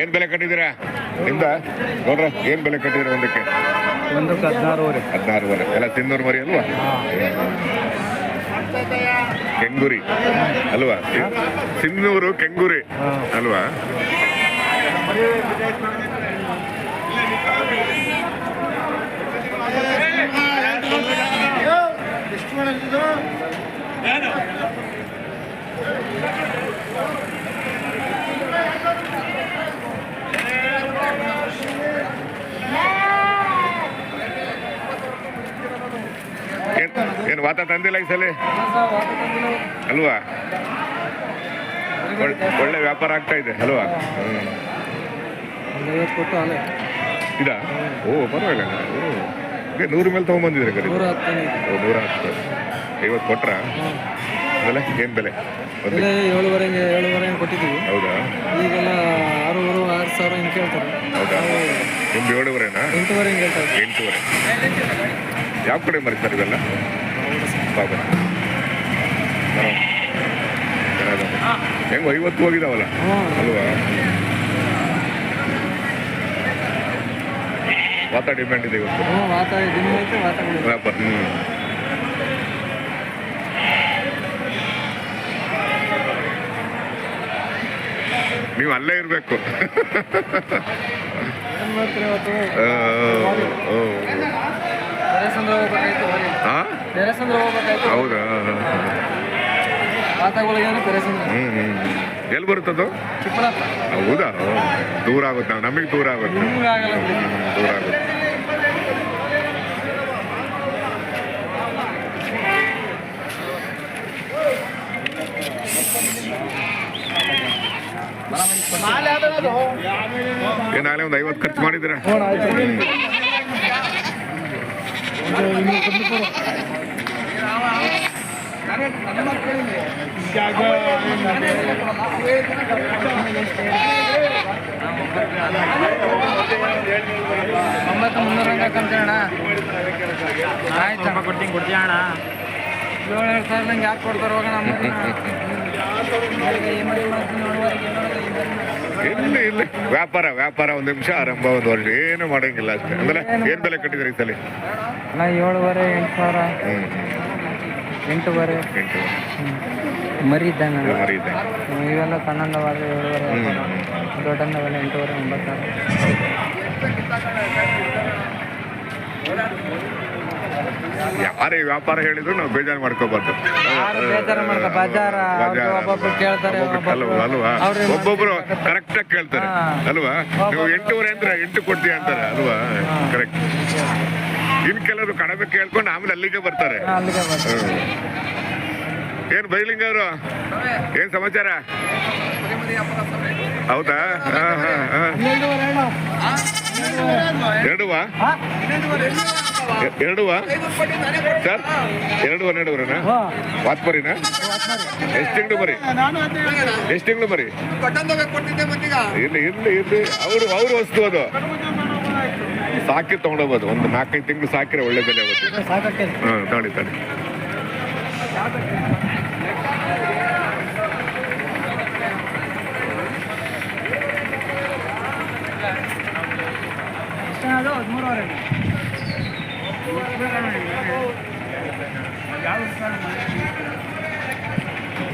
ಏನ್ ಬೆಲೆ ಕಟ್ಟಿದೀರ ನಿಮ್ದ? ನೋಡ್ರ ಏನ್ ಬೆಲೆ ಕಟ್ಟಿದ್ರ ಒಂದಕ್ಕೆ? ಒಂದಕ್ಕೆ ಹದಿನಾರೂವರೆ. ಹದಿನಾರುವರೆ. ಎಲ್ಲ ತಿನ್ನೂರು ಮರಿ ಅಲ್ವಾ? ಕೆಂಗುರಿ. ಅಲ್ವಾ? ಸಿಂಧೂರು ಕೆಂಗುರಿ. ಅಲ್ವಾ? ಏನ್ ಏನ್ ವಾತ ತಂದಿಲ್ಲ ಈ ಸಲ? ಅಲ್ವಾ? ಒಳ್ಳೆ ವ್ಯಾಪಾರ ಆಗ್ತಾ ಇದೆ ಅಲ್ವಾ? ಇದಾ? ಓ ಪರವಾಗಿಲ್ಲ. ನೂರು ಮೇಲೆ ತಗೊಂಡ್ಬಂದಿದ್ರೆ ಕರಿ ನೂರ ನೂರ ಹತ್ತು. ಐವತ್ತು ಕೊಟ್ರ? ಬೆಲೆ? ಏನ್ ಬೆಲೆ? ಬೆಲೆ ಏಳುವರೆ ಏಳುವರೆ ಹಂಗೆ ಕೊಟ್ಟಿದ್ದೀವಿ. ಹೌದಾ? ಈಗೆಲ್ಲ ಆರೂವರೆ ಆರು ಸಾವಿರ ಹಿಂಗೆ ಕೇಳ್ತಾರೆ. ಹೌದಾ? ನಿಮ್ದು ಏಳುವರೆನಾ? ಎಂಟೂವರೆ ಹಿಂಗೆ ಹೇಳ್ತಾರೆ. ಎಂಟೂವರೆ. ಯಾವ ಕಡೆ ಮರಿತಾರೆ ಇವೆಲ್ಲ? ಬಾಬಾ ಹೆಂಗೆ ಐವತ್ತು ಹೋಗಿದಾವಲ್ಲ? ಅಲ್ವಾ? ವಾತ ಡಿಪೆಂಡ್ ಇದೆ ಇವತ್ತು. ಹ್ಞೂ ವ್ಯಾಪಾರ ನೀವು ಅಲ್ಲೇ ಇರಬೇಕು. ಏನು ಎಲ್ಲಿ ಬರುತ್ತದು? ಹೌದಾ? ದೂರ ಆಗುತ್ತೆ ನಮಗೆ ದೂರ ಆಗುತ್ತೆ. ದೂರ ಆಗುತ್ತೆ. ಏನಾಗಲೇ ಒಂದು ಐವತ್ತು ಖರ್ಚು ಮಾಡಿದ್ದೀರಾ? ಒಂಬತ್ತು ಮುನ್ನೂರ ಹಾಕಂತೇಣ ಆಯ್ತು ಕೊಡ್ತೀನಿ ಕೊಡ್ತೀಯ ಅಣ್ಣ ಏಳು ಎರಡು ಸಾವಿರ ನಂಗೆ ಯಾಕೆ ಕೊಡ್ತಾರೆ ಹೋಗೋಣ ಇಲ್ಲಿ ಇಲ್ಲ ವ್ಯಾಪಾರ ವ್ಯಾಪಾರ ಒಂದು ನಿಮಿಷ ಆರಂಭ ಒಂದು ವರ್ಷ. ಏನು ಮಾಡೋಂಗಿಲ್ಲ ಅಷ್ಟೇ. ಅಂದ್ರೆ ಏನು ಬೆಲೆ ಕಟ್ಟಿದ್ರಿ ಈ ಸಲ? ಅಣ್ಣ ಏಳುವರೆ ಎಂಟು ಸಾವಿರ ಎಂಟೂವರೆ ಎಂಟು ಮರಿ ಇದ್ದಂಗೆ ಇದು ಮರಿ ಇದೆ ಇವೆಲ್ಲ ಸಣ್ಣಂದವಾದ ಏಳುವರೆ. ದೊಡ್ಡಂದವೆಲ್ಲ ಎಂಟೂವರೆ ಒಂಬತ್ತು ಯಾರೇ ವ್ಯಾಪಾರ ಹೇಳಿದ್ರು ನಾವು ಬೇಜಾರು ಮಾಡ್ಕೋಬಾರ್ದು. ಯಾರು ಬೇಜಾರು ಮಾಡ್ಕೊ ಬಜಾರ ಬಜಾರ. ಒಬ್ಬೊಬ್ರು ಕೇಳ್ತಾರೆ ಅಲ್ವಾ ಒಬ್ಬೊಬ್ರು ಕರೆಕ್ಟ್ ಆಗಿ ಕೇಳ್ತಾರೆ. ಹಾ. ಅಲ್ವಾ? ನೀವು ಎಂಟೂವರೆ ಅಂದ್ರೆ ಎಂಟು ಕೊಡ್ತೀಯ ಅಂತಾರೆ. ಅಲ್ವಾ? ಕರೆಕ್ಟ್ ಇನ್ ಕೆಲವರು ಕಡಿಮೆ ಕೇಳ್ಕೊಂಡು ಆಮೇಲೆ ಅಲ್ಲಿಗೆ ಬರ್ತಾರೆ. ಅಲ್ಲಿಗೆ ಬರ್ತಾರೆ. ಏನ್ ಬೈಲಿಂಗ ಅವರು? ಏನ್ ಸಮಾಚಾರ? ಹೌದಾ? ಹಾ, ಹಾ, ಹಾ. ಎರಡುವಾ? ಎರಡುವಾ? ಸರ್ ಎರಡುವ ಎರಡುವರೆನಾ ವಾತ್ಮರಿನಾ ಎಷ್ಟು ತಿಂಗಳು ಬರಿ ಎಷ್ಟು ತಿಂಗಳು ಬರಿ ಇರ್ಲಿ ಇರ್ಲಿ ಇರ್ಲಿ. ಅವರು ಅವ್ರ ವಸ್ತು ಅದು. ಸಾಕಿ ತಗೊಂಡೋಗ್ಬೋದು. ಒಂದು ನಾಲ್ಕೈದು ತಿಂಗಳು ಸಾಕಿದ್ರೆ ಒಳ್ಳೆ ಬೆಲೆ ಆಗುತ್ತೆ. ಹಾಂ ತಗೊಳ್ಳಿ ತಗೊಳ್ಳಿ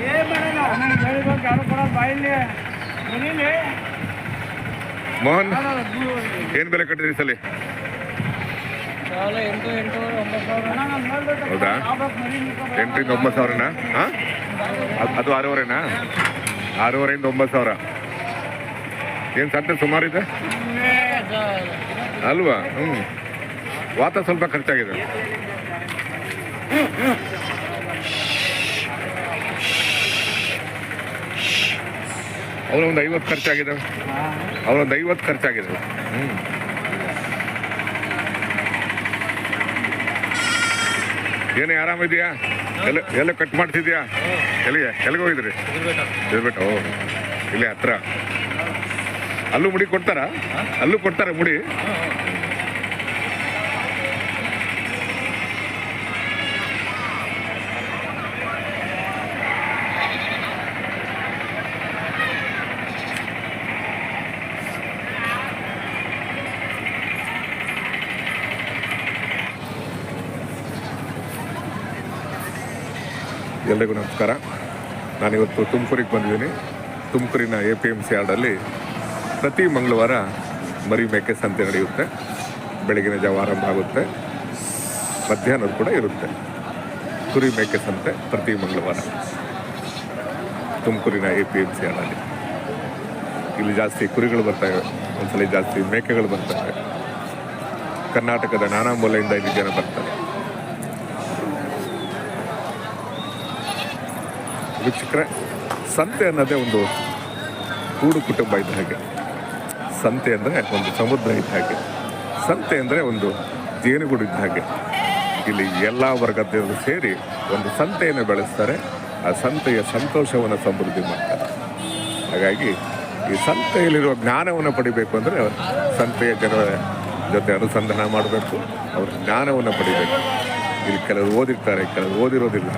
ಏನು ಮಾಡಲ್ಲ? ಮೋಹನ್ ಏನ್ ಯಾರು ಕೊಡೋದು ಬಾಯಿಲ್ಲಿ ಸಲ ಸಾಲ ಏನು ಬೆಲೆ ಕಟ್ಟಿದ್ರಿ ಸಲ? ಹೌದಾ? ಎಂಟರಿಂದ ಒಂಬತ್ತು ಸಾವಿರನಾ? ಹಾಂ? ಅದು ಆರೂವರೆನಾ? ಆರೂವರೆಯಿಂದ ಒಂಬತ್ತು ಸಾವಿರ. ಏನು ಸಂತೆ ಸುಮಾರು ಇದೆ? ಅಲ್ವಾ? ಹ್ಞೂ ವಾತ ಸ್ವಲ್ಪ ಖರ್ಚಾಗಿದೆ. ಅವರೊಂದು ಐವತ್ತು ಖರ್ಚಾಗಿದೆ. ಅವರೊಂದು ಐವತ್ತು ಖರ್ಚಾಗಿದೆ. ಹ್ಞೂ ಏನೇ ಆರಾಮಿದೆಯಾ ಎಲ್ಲ ಎಲ್ಲ ಕಟ್ ಮಾಡ್ತಿದ್ಯಾ? ಎಲ್ಲಿಗೆ ಎಲ್ಲಿಗೆ ಹೋಗಿದ್ರಿ? ಇರ್ಬಿಟ್ಟು ಓ, ಇಲ್ಲೇ ಹತ್ರ. ಅಲ್ಲೂ ಮುಡಿ ಕೊಡ್ತಾರ? ಅಲ್ಲೂ ಕೊಡ್ತಾರೆ ಮುಡಿ? ಎಲ್ರಿಗೂ ನಮಸ್ಕಾರ. ನಾನಿವತ್ತು ತುಮಕೂರಿಗೆ ಬಂದಿದ್ದೀನಿ. ತುಮಕೂರಿನ ಎ ಪಿ ಎಂ ಸಿ ಯಾರ್ಡಲ್ಲಿ ಪ್ರತಿ ಮಂಗಳವಾರ ಮರಿ ಮೇಕೆ ಸಂತೆ ನಡೆಯುತ್ತೆ. ಬೆಳಗಿನ ಜಾವ ಆರಂಭ ಆಗುತ್ತೆ. ಮಧ್ಯಾಹ್ನದ ಕೂಡ ಇರುತ್ತೆ. ಕುರಿ ಮೇಕೆ ಸಂತೆ ಪ್ರತಿ ಮಂಗಳವಾರ ತುಮಕೂರಿನ ಎ ಪಿ ಎಂ ಸಿ ಯಾರ್ಡಲ್ಲಿ ಇಲ್ಲಿ ಜಾಸ್ತಿ ಕುರಿಗಳು ಬರ್ತವೆ ಒಂದ್ಸಲ ಜಾಸ್ತಿ ಮೇಕೆಗಳು ಬರ್ತವೆ ಕರ್ನಾಟಕದ ನಾನಾ ಮೂಲೆಯಿಂದ ಇಲ್ಲಿ ಜನ ಬರ್ತಾರೆ. ವೀಕ್ಷಕರೇ, ಸಂತೆ ಅನ್ನೋದೇ ಒಂದು ಕೂಡು ಕುಟುಂಬ ಇದ್ದ ಹಾಗೆ. ಸಂತೆ ಅಂದರೆ ಒಂದು ಸಮುದ್ರ ಇದ್ದ ಹಾಗೆ. ಸಂತೆ ಅಂದರೆ ಒಂದು ಜೇನುಗೂಡು ಇದ್ದ ಹಾಗೆ. ಇಲ್ಲಿ ಎಲ್ಲ ವರ್ಗದವರು ಸೇರಿ ಒಂದು ಸಂತೆಯನ್ನು ಬೆಳೆಸ್ತಾರೆ. ಆ ಸಂತೆಯ ಸಂತೋಷವನ್ನು ಸಮೃದ್ಧಿ ಮಾಡ್ತಾರೆ. ಹಾಗಾಗಿ ಈ ಸಂತೆಯಲ್ಲಿರುವ ಜ್ಞಾನವನ್ನು ಪಡಿಬೇಕು ಅಂದರೆ ಸಂತೆಯ ಜನರ ಜೊತೆ ಅನುಸಂಧಾನ ಮಾಡಬೇಕು, ಅವರ ಜ್ಞಾನವನ್ನು ಪಡಿಬೇಕು. ಇಲ್ಲಿ ಕೆಲವರು ಓದಿರ್ತಾರೆ, ಕೆಲವರು ಓದಿರೋದಿಲ್ಲ.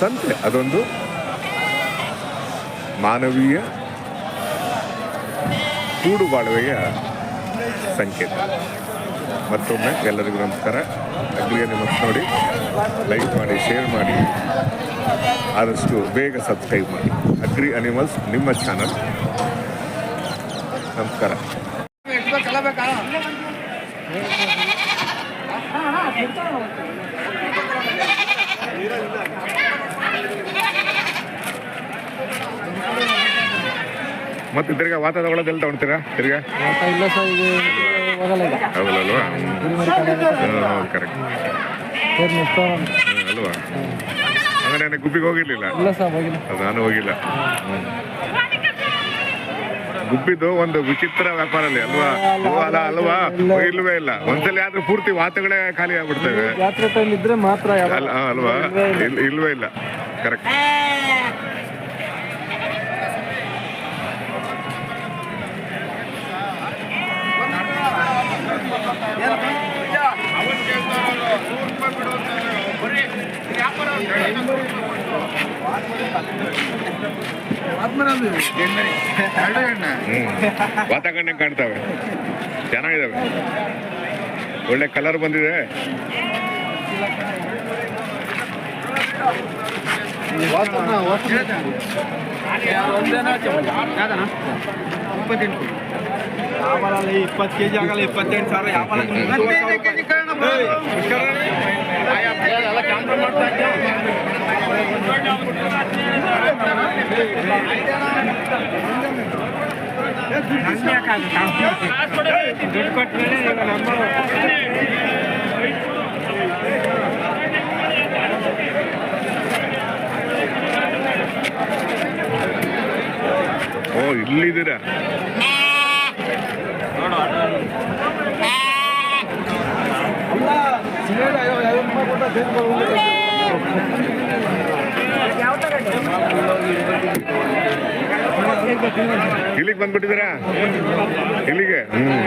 ಸಂತೆ, ಅದೊಂದು ಮಾನವೀಯ ಕೂಡು ಬಾಳುವೆಯ ಸಂಕೇತ. ಮತ್ತೊಮ್ಮೆ ಎಲ್ಲರಿಗೂ ನಮಸ್ಕಾರ. ಅಗ್ರಿ ಅನಿಮಲ್ಸ್ ನೋಡಿ ಲೈಕ್ ಮಾಡಿ ಶೇರ್ ಮಾಡಿ, ಆದಷ್ಟು ಬೇಗ ಸಬ್ಸ್ಕ್ರೈಬ್ ಮಾಡಿ. ಅಗ್ರಿ ಅನಿಮಲ್ಸ್ ನಿಮ್ಮ ಚಾನಲ್ ನಮಸ್ಕಾರ. ಮತ್ತೆ ತಿರ್ಗಾ ವಾತಾವರಣದಲ್ಲಿ ತಗೊಳ್ಳೋದೆಲ್ಲ ತಗೊಳ್ತೀರಾ ತಿರ್ಗಾ? ಹೌದಲ್ವಾ? ಹೌದು ಕರೆಕ್ಟ್. ಅಲ್ವಾ? ಹಂಗಾರೆ ನನಗೆ ಗುಬ್ಬಿಗೆ ಹೋಗಿರ್ಲಿಲ್ಲ? ನಾನು ಹೋಗಿಲ್ಲ. ಗುಬ್ಬಿದ್ದು ಒಂದು ವಿಚಿತ್ರ ವ್ಯಾಪಾರ ಅಲ್ಲಿ ಅಲ್ವಾ ಅಲ್ಲ ಅಲ್ವಾ? ಇಲ್ವೇ ಇಲ್ಲ. ಒಂದ್ಸಲ ಆದ್ರೂ ಪೂರ್ತಿ ವಾತಗಳೇ ಖಾಲಿ ಆಗ್ಬಿಡ್ತವೆ. ಅಲ್ವಾ? ಇಲ್- ಇಲ್ವೇ ಇಲ್ಲ. ಕರೆಕ್ಟ್ ವಾತಾವರಣ ಕಾಣ್ತಾವೆ. ಚೆನ್ನಾಗಿದ್ದಾವೆ ಒಳ್ಳೆ ಕಲರ್ ಬಂದಿದೆ. ಇಪ್ಪತ್ತು ಕೆ ಜಿ ಆಗಲ್ಲ ಇಪ್ಪತ್ತೆಂಟು ಸಾವಿರ ಯಾವಲ್ಲ ದುಡ್ಡು ಕೊಟ್ಟಮೇಲೆ ನಮ್ಮ ಓ ಇಲ್ಲಿದ್ದೀರಾ? ಇಲ್ಲಿಗೆ ಬಂದ್ಬಿಟ್ಟಿದ್ದೀರಾ? ಇಲ್ಲಿಗೆ? ಹ್ಮ್.